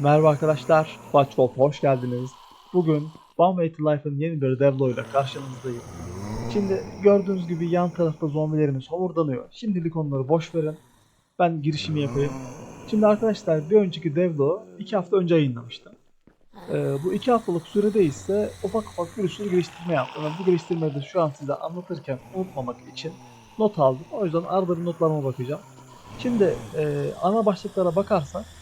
Merhaba arkadaşlar, Watchwolf hoş geldiniz. Bugün One Way to Life'ın yeni bir devlo ile karşınızdayım. Şimdi gördüğünüz gibi yan tarafta zombilerimiz homurdanıyor. Şimdilik onları boş verin. Ben girişimi yapayım. Şimdi arkadaşlar bir önceki devlo 2 hafta önce yayınlamıştım. Ee, bu 2 haftalık sürede ise ufak ufak bir sürü geliştirme yaptım. Bu geliştirmeyi de şu an size anlatırken unutmamak için not aldım. O yüzden arada bir notlarıma bakacağım. Şimdi e, ana başlıklara bakarsak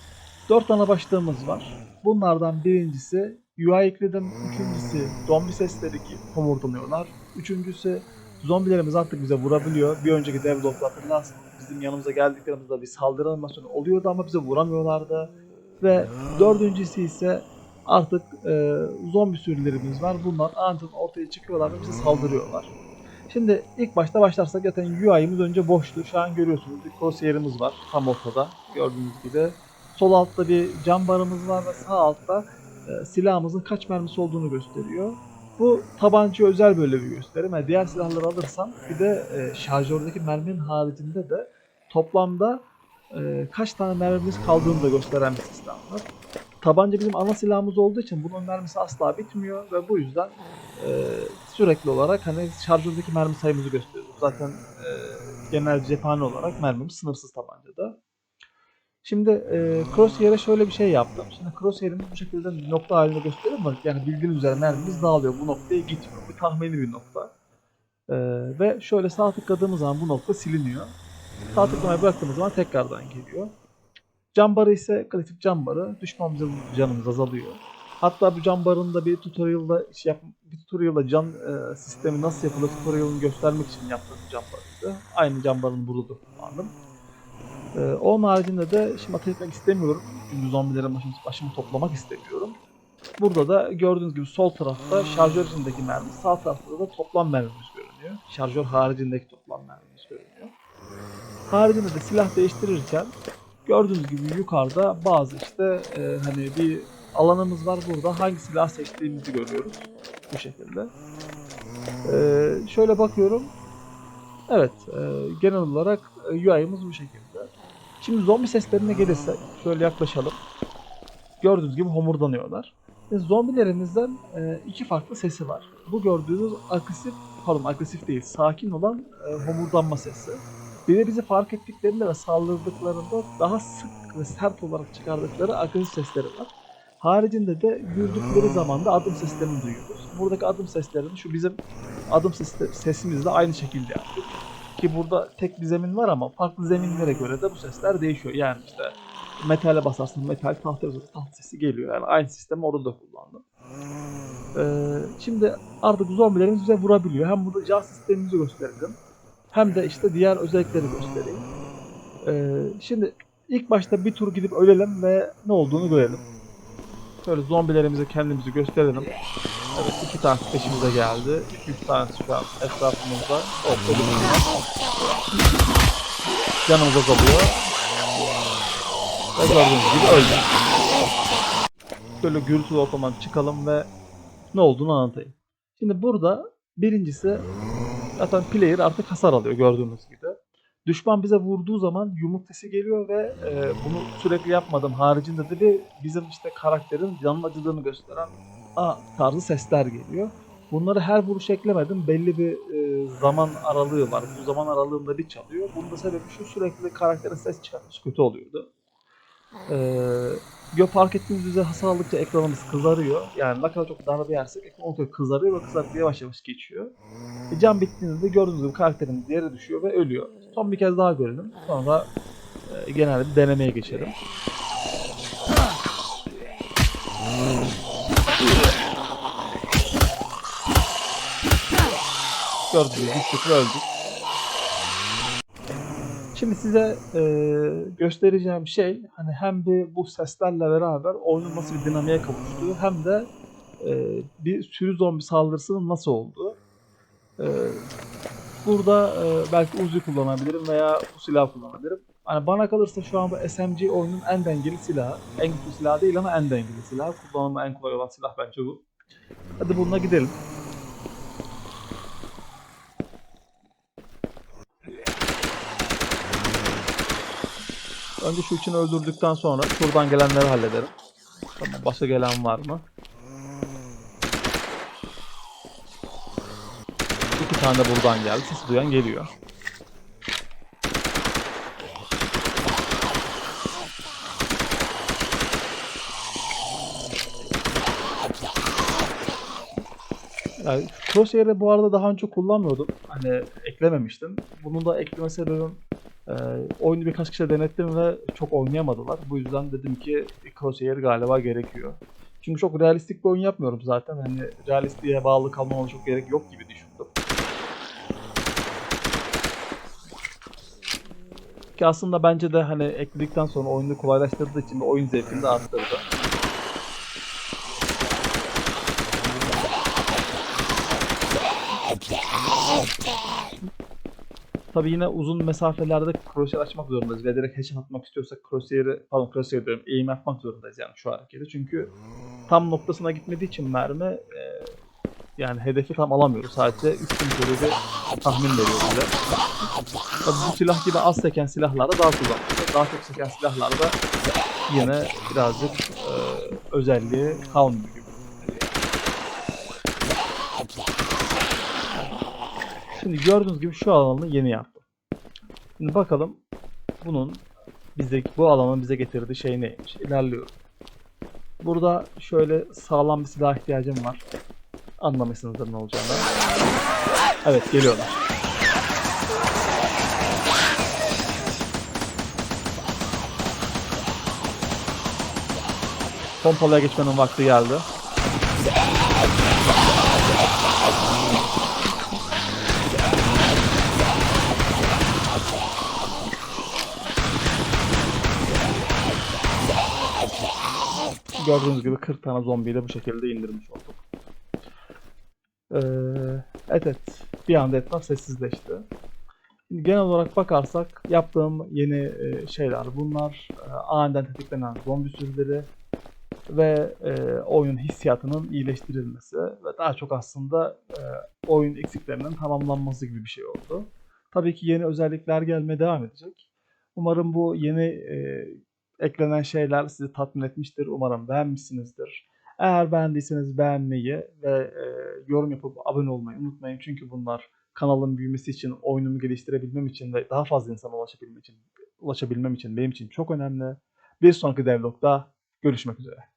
4 ana başlığımız var. Bunlardan birincisi UI ekledim. İkincisi zombi sesleri ki homurdanıyorlar. Üçüncüsü zombilerimiz artık bize vurabiliyor. Bir önceki hatırlarsınız bizim yanımıza geldiklerimizde bir saldırı animasyonu oluyordu ama bize vuramıyorlardı. Ve dördüncüsü ise artık e, zombi sürülerimiz var. Bunlar aniden ortaya çıkıyorlar ve bize saldırıyorlar. Şimdi ilk başta başlarsak zaten UI'miz önce boştu. Şu an görüyorsunuz bir crosshair'ımız var tam ortada gördüğünüz gibi. Sol altta bir cam barımız var ve sağ altta e, silahımızın kaç mermisi olduğunu gösteriyor. Bu tabanca özel böyle bir gösterim. Yani diğer silahları alırsam bir de e, şarjördeki merminin haricinde de toplamda e, kaç tane mermimiz kaldığını da gösteren bir sistem var. Tabanca bizim ana silahımız olduğu için bunun mermisi asla bitmiyor ve bu yüzden e, sürekli olarak hani şarjördeki mermi sayımızı gösteriyor. Zaten e, genel cephane olarak mermimiz sınırsız tabancada. Şimdi e, Crosshair'e şöyle bir şey yaptım. Şimdi Crosshair'imiz bu şekilde nokta halinde gösteriyor ama yani bildiğiniz üzere mermimiz dağılıyor. Bu noktaya gitmiyor. Bu tahmini bir nokta. E, ve şöyle sağ tıkladığımız zaman bu nokta siliniyor. Sağ tıklamayı bıraktığımız zaman tekrardan geliyor. Cam barı ise klasik cam barı. Düşmanımıza vurunca canımız azalıyor. Hatta bu cam barında bir tutorial'da iş yap bir tutorial'da can e, sistemi nasıl yapılır tutorial'ını göstermek için yaptığım cam barıydı. Aynı cam barını burada da. Ee, onun haricinde de şimdi ateş istemiyorum. Çünkü zombilerin başını, başımı toplamak istemiyorum. Burada da gördüğünüz gibi sol tarafta şarjör içindeki mermi, sağ tarafta da toplam mermimiz görünüyor. Şarjör haricindeki toplam mermimiz görünüyor. Haricinde de silah değiştirirken gördüğünüz gibi yukarıda bazı işte e, hani bir alanımız var burada. Hangi silah seçtiğimizi görüyoruz. Bu şekilde. Ee, şöyle bakıyorum. Evet, e, genel olarak e, UI'miz bu şekilde. Şimdi zombi seslerine gelirsek şöyle yaklaşalım. Gördüğünüz gibi homurdanıyorlar. Ve zombilerimizden e, iki farklı sesi var. Bu gördüğünüz agresif, pardon agresif değil, sakin olan e, homurdanma sesi. Bir de bizi fark ettiklerinde ve saldırdıklarında daha sık ve sert olarak çıkardıkları agresif sesleri var. Haricinde de yürüdükleri zaman da adım seslerini duyuyoruz. Buradaki adım seslerini şu bizim adım sesi- sesimizle aynı şekilde yaptık. Ki burada tek bir zemin var ama farklı zeminlere göre de bu sesler değişiyor. Yani işte metale basarsın metal tahta basarsın tahta sesi geliyor. Yani aynı sistemi orada da kullandım. Ee, şimdi artık zombilerimiz bize vurabiliyor. Hem burada can sistemimizi gösterdim. Hem de işte diğer özellikleri göstereyim. Ee, şimdi ilk başta bir tur gidip ölelim ve ne olduğunu görelim. Şöyle zombilerimize kendimizi gösterelim. Evet iki tane peşimize geldi. Üç tanesi şu an etrafımızda. Canımız azalıyor. Ve gördüğünüz gibi öldü. Şöyle gürültülü ortamdan çıkalım ve ne olduğunu anlatayım. Şimdi burada birincisi zaten player artık hasar alıyor gördüğünüz gibi. Düşman bize vurduğu zaman yumruk geliyor ve e, bunu sürekli yapmadım. Haricinde de bir bizim işte karakterin canın acıdığını gösteren A tarzı sesler geliyor. Bunları her vuruş eklemedim. Belli bir e, zaman aralığı var. Bu zaman aralığında bir çalıyor. Bunun da sebebi şu sürekli karakterin ses çıkartması kötü oluyordu. Ee, gö fark ettiğiniz üzere hasar aldıkça ekranımız kızarıyor. Yani ne kadar çok darbe yersek ekran o kadar kızarıyor ve kızarıp yavaş yavaş geçiyor. E, can bittiğinde de gördüğünüz gibi karakterimiz yere düşüyor ve ölüyor. Son bir kez daha görelim. Sonra e, genelde denemeye geçelim. Gibi düştük öldük. Şimdi size e, göstereceğim şey hani hem bir bu seslerle beraber oyunun nasıl bir dinamiğe kavuştuğu hem de e, bir sürü zombi saldırısının nasıl olduğu. E, burada e, belki Uzi kullanabilirim veya bu silah kullanabilirim. Hani bana kalırsa şu an bu SMG oyunun en dengeli silahı. En güçlü silah değil ama en dengeli silah. Kullanımı en kolay olan silah bence bu. Hadi bununla gidelim. Önce şu üçünü öldürdükten sonra şuradan gelenleri hallederim. Tamam başka gelen var mı? İki tane de buradan geldi. Sesi duyan geliyor. Yani Crosshair'ı bu arada daha önce kullanmıyordum. Hani eklememiştim. Bunun da ekleme sebebim e, oyunu birkaç kişi denettim ve çok oynayamadılar. Bu yüzden dedim ki Crosshair galiba gerekiyor. Çünkü çok realistik bir oyun yapmıyorum zaten. Hani realistliğe bağlı kalmama çok gerek yok gibi düşündüm. Ki aslında bence de hani ekledikten sonra oyunu kolaylaştırdığı için de oyun zevkini de arttırdı. Tabii yine uzun mesafelerde crosshair açmak zorundayız. Ve direkt headshot atmak istiyorsak crosshair'ı, pardon crosshair diyorum, aim yapmak zorundayız yani şu hareketi. Çünkü tam noktasına gitmediği için mermi e, yani hedefi tam alamıyoruz. Sadece üstün körü bir tahmin veriyor bize. Tabii bu silah gibi az seken silahlarda daha kullanılıyor. Daha çok seken silahlarda yine birazcık e, özelliği kalmıyor gibi. Şimdi gördüğünüz gibi şu alanı yeni yaptım. Şimdi bakalım bunun bize bu alanın bize getirdiği şey neymiş? İlerliyorum. Burada şöyle sağlam bir silah ihtiyacım var. Anlamışsınızdır ne olacağını. Evet geliyorlar. Pompalıya geçmenin vakti geldi. Gördüğünüz gibi 40 tane zombiyi de bu şekilde indirmiş olduk. Ee, evet. Bir anda etraf sessizleşti. Genel olarak bakarsak yaptığım yeni e, şeyler bunlar. E, aniden tetiklenen zombi sürüleri ve e, oyunun hissiyatının iyileştirilmesi ve daha çok aslında e, oyun eksiklerinin tamamlanması gibi bir şey oldu. Tabii ki yeni özellikler gelmeye devam edecek. Umarım bu yeni e, eklenen şeyler sizi tatmin etmiştir. Umarım beğenmişsinizdir. Eğer beğendiyseniz beğenmeyi ve e, yorum yapıp abone olmayı unutmayın. Çünkü bunlar kanalın büyümesi için, oyunumu geliştirebilmem için ve daha fazla insana ulaşabilmem için, ulaşabilmem için benim için çok önemli. Bir sonraki devlogda görüşmek üzere.